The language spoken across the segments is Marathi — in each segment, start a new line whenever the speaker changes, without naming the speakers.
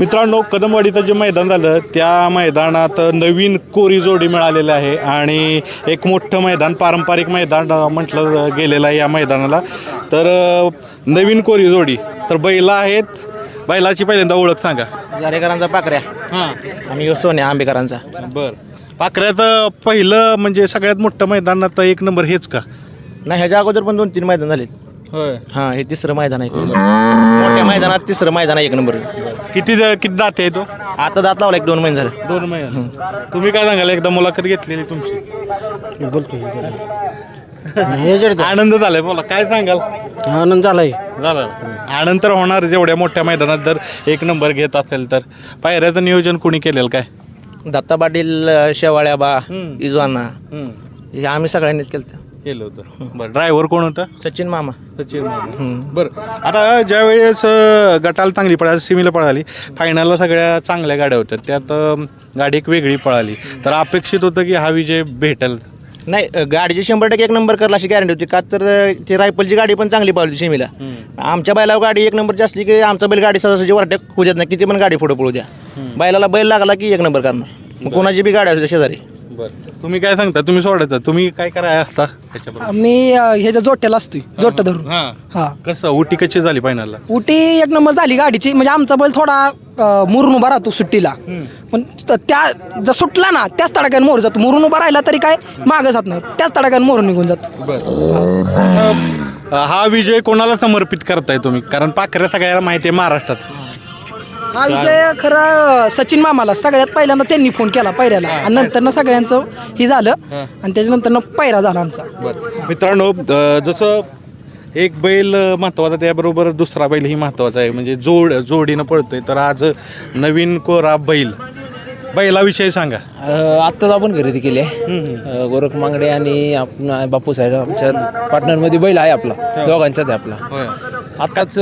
मित्रांनो कदमवाडीचं जे मैदान झालं त्या मैदानात नवीन कोरी जोडी मिळालेली आहे आणि एक मोठं मैदान पारंपरिक मैदान म्हटलं गेलेलं आहे या मैदानाला. तर नवीन कोरी जोडी. तर बैला आहेत. बैलाची पहिल्यांदा ओळख सांगा.
जारेकरांचा पाकऱ्या.
हां.
आणि सोन्या आंबेकरांचा.
बर. पाकऱ्यात पहिलं म्हणजे सगळ्यात मोठं मैदानात एक नंबर हेच का?
नाही ह्याच्या अगोदर पण दोन तीन मैदान झाले
होय.
हां हे तिसरं मैदान आहे. मोठ्या मैदानात तिसरं मैदान आहे एक नंबर.
किती किती दाते आहे तो?
आता दात लावला एक दोन महिने झाले.
दोन महिने. तुम्ही काय सांगाल? एकदा मुलाखत घेतलेली तुमची.
बोलतो.
आनंद झालाय बोला. काय सांगाल?
आनंद झालाय.
झालं. आनंद तर होणार जेवढ्या मोठ्या मैदानात जर एक नंबर घेत असेल तर. पायऱ्याचं नियोजन कोणी केलेलं काय?
दत्ता पाटील शेवाळ्या बा
हम्म.
इजवाना. हे. आम्ही सगळ्यांनीच केलं
केलं होतं. बरं ड्रायव्हर कोण होता?
सचिन मामा.
सचिन
हम्म.
बरं आता ज्या वेळेस गटाला चांगली पळाली सिमीला पळाली फायनलला सगळ्या चांगल्या गाड्या होत्या. त्यात गाडी एक वेगळी पळाली. तर अपेक्षित होतं की हा विजय भेटेल?
नाही गाडीची शंभर टक्के एक नंबर करला अशी गॅरंटी होती. का तर ती रायफलची गाडी पण चांगली पावली शिमीला आमच्या बैलावर गाडी एक नंबरची असली की आमचा बैल गाडी सहजासहजी वरट्या खुजत नाही. किती पण गाडी पुढे पळू द्या. बैलाला बैल लागला की एक नंबर करणार. मग कोणाची बी गाडी असू शेजारी.
बरं. तुम्ही काय सांगता? तुम्ही सोडायचं. तुम्ही काय कराय असता? त्याच्याबरोबर
मी अ, ह्याच्या जोट्याला असतोय. जोट्या धरून.
हां.
हा.
कसं? उटी कशी झाली फायनलला
उटी एक नंबर झाली गाडीची. म्हणजे आमचा बैल थोडा अ, मुरून उभा राहतो सुट्टीला. पण त- त्या जर सुटला ना त्याच तडाक्यानं मोर जातो. मुरून उभा राहिला तरी काय मागं जात नाही. त्याच तडाक्यानं मोरून निघून जातो.
हा विजय कोणाला समर्पित करताय तुम्ही? कारण पाखऱ्या सगळ्याला माहिती आहे महाराष्ट्रात.
हा विजय खरं सचिन मामाला सगळ्यात पहिल्यांदा त्यांनी फोन केला पैऱ्याला आणि नंतर ना सगळ्यांचं हे झालं. आणि त्याच्यानंतर ना पैरा झाला आमचा.
मित्रांनो अ, जसं एक बैल महत्त्वाचा त्याबरोबर दुसरा बैल ही महत्त्वाचा आहे. म्हणजे जोड जोडीनं पळतोय. तर आज नवीन कोरा बैल. बैलाविषयी सांगा.
आत्ताच आपण खरेदी केली आहे. गोरख मांगडे आणि आपण बापू साहेब आमच्या पार्टनरमध्ये बैल आहे आपला. दोघांचाच आहे आपला. आत्ताच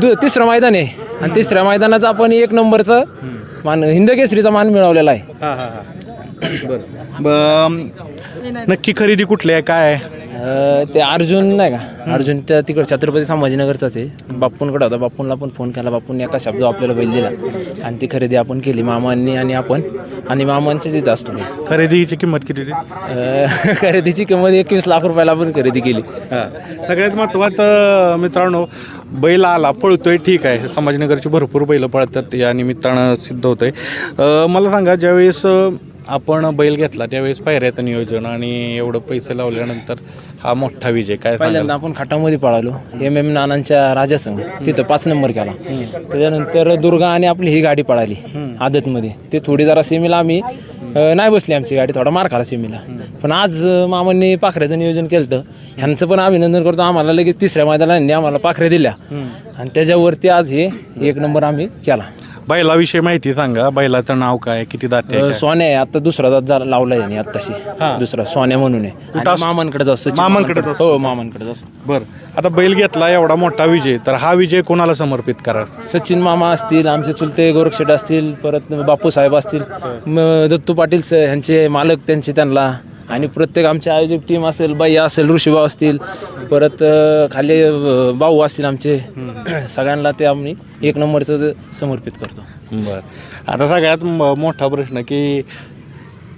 दु तिसरं मैदान आहे. आणि तिसऱ्या मैदानाचं आपण एक नंबरचं मान हिंदकेसरीचा मान मिळवलेला आहे.
हा हा हा. बरं. ब- नक्की खरेदी कुठली आहे? काय आहे?
ते अर्जुन नाही का? अर्जुन त्या तिकडे छत्रपती संभाजीनगरचाच आहे. बाप्पूंकडे होता. बाप्पूंना पण फोन केला. बाप्पूंनी एका शब्द आपल्याला बैल दिला. आणि ती खरेदी आपण केली. मामांनी आणि आपण. आणि मामांच्या तिथं असतो. मी
खरेदीची किंमत किती होती?
अ, खरेदीची किंमत एकवीस लाख रुपयाला आपण खरेदी केली.
हा. सगळ्यात महत्त्वाचं मित्रांनो बैल आला पळतोय ठीक आहे. संभाजीनगरची भरपूर बैलं पळतात. या निमित्तानं सिद्ध होतंय. अं, मला सांगा ज्यावेळेस अं, आपण बैल घेतला त्यावेळेस पायऱ्याचं नियोजन आणि एवढं पैसे लावल्यानंतर हा मोठा विजय काय
पहिल्यांदा आपण खाटामध्ये पळालो. एम एम नानांच्या राजासंघ. तिथं पाच नंबर केला. त्याच्यानंतर दुर्गा आणि आपली ही गाडी पळाली आदतमध्ये. ते थोडी जरा सेमीला आम्ही नाही बसली आमची गाडी थोडा मार खाला सेमीला. पण आज मामांनी पाखऱ्याचं नियोजन केलं होतं ह्यांचं पण अभिनंदन करतो. आम्हाला लगेच तिसऱ्या मैदानाने आम्हाला पाखऱ्या दिल्या. आणि त्याच्यावरती आज हे एक नंबर आम्ही केला.
बैलाविषयी माहिती सांगा. बैलाचं नाव काय किती दाते
अ, सोन्या आहे. आता दुसरा दात लावला याने आत्ताशी.
हा.
दुसरा सोन्या म्हणून आहे. आणि
असतो?
मामांकडे असतो
मामांकडेच असतो.
हो मामांकडेच असतो.
बर. आता बैल घेतला एवढा मोठा विजय. तर हा विजय कोणाला समर्पित करा
सचिन मामा असतील आमचे चुलते गोरक्षेट असतील परत बापू साहेब असतील म- दत्तू पाटील स ह्यांचे मालक त्यांचे त्यांना. आणि प्रत्येक आमचे आयोजक टीम असेल बाई असेल ऋषीभाऊ असतील परत अ, खाली अ, भाऊ असतील आमचे सगळ्यांना ते आम्ही एक नंबरचं समर्पित करतो.
बर. आता सगळ्यात म- मोठा प्रश्न की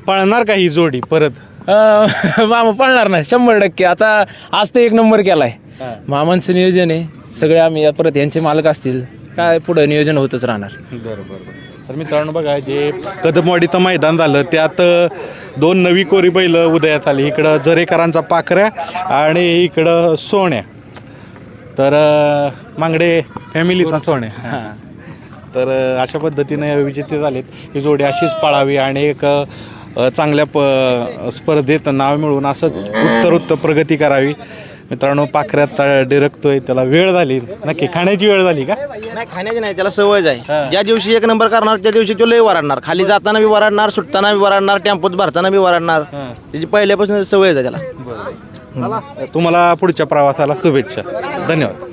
पळणार का ही जोडी परत?
अ, मामा पळणार नाही शंभर टक्के. आता आज ते एक नंबर केलाय. मामांचं नियोजन आहे. सगळे आम्ही परत यांचे मालक असतील. काय पुढं नियोजन होतच राहणार.
बरं बरं तर मित्रांनो बघा जे कदमवाडीचं मैदान झालं त्यात अ, दोन नवी कोरी बैल उदयात आली. इकडं जरेकरांचा पाखऱ्या आणि इकडं सोन्या. तर अ, मांगडे फॅमिलीचा सोन्या. हां. तर अ, अशा पद्धतीने विजेते झालेत. ही जोडी अशीच पळावी आणि एक अ, चांगल्या प स्पर्धेत नाव मिळवून असं उत्तर उत्तर प्रगती करावी. मित्रांनो पाखऱ्यात डिरकतोय त्याला वेळ झाली. नक्की खाण्याची वेळ झाली का?
नाही खाण्याची नाही त्याला सवयच आहे ज्या दिवशी एक नंबर करणार त्या दिवशी तो लय वराडणार. खाली जाताना बी वराडणार सुटताना बी वराडणार टेम्पोत भरताना बी वराडणार. त्याची पहिल्यापासून सवयच आहे त्याला.
तुम्हाला पुढच्या प्रवासाला शुभेच्छा. धन्यवाद.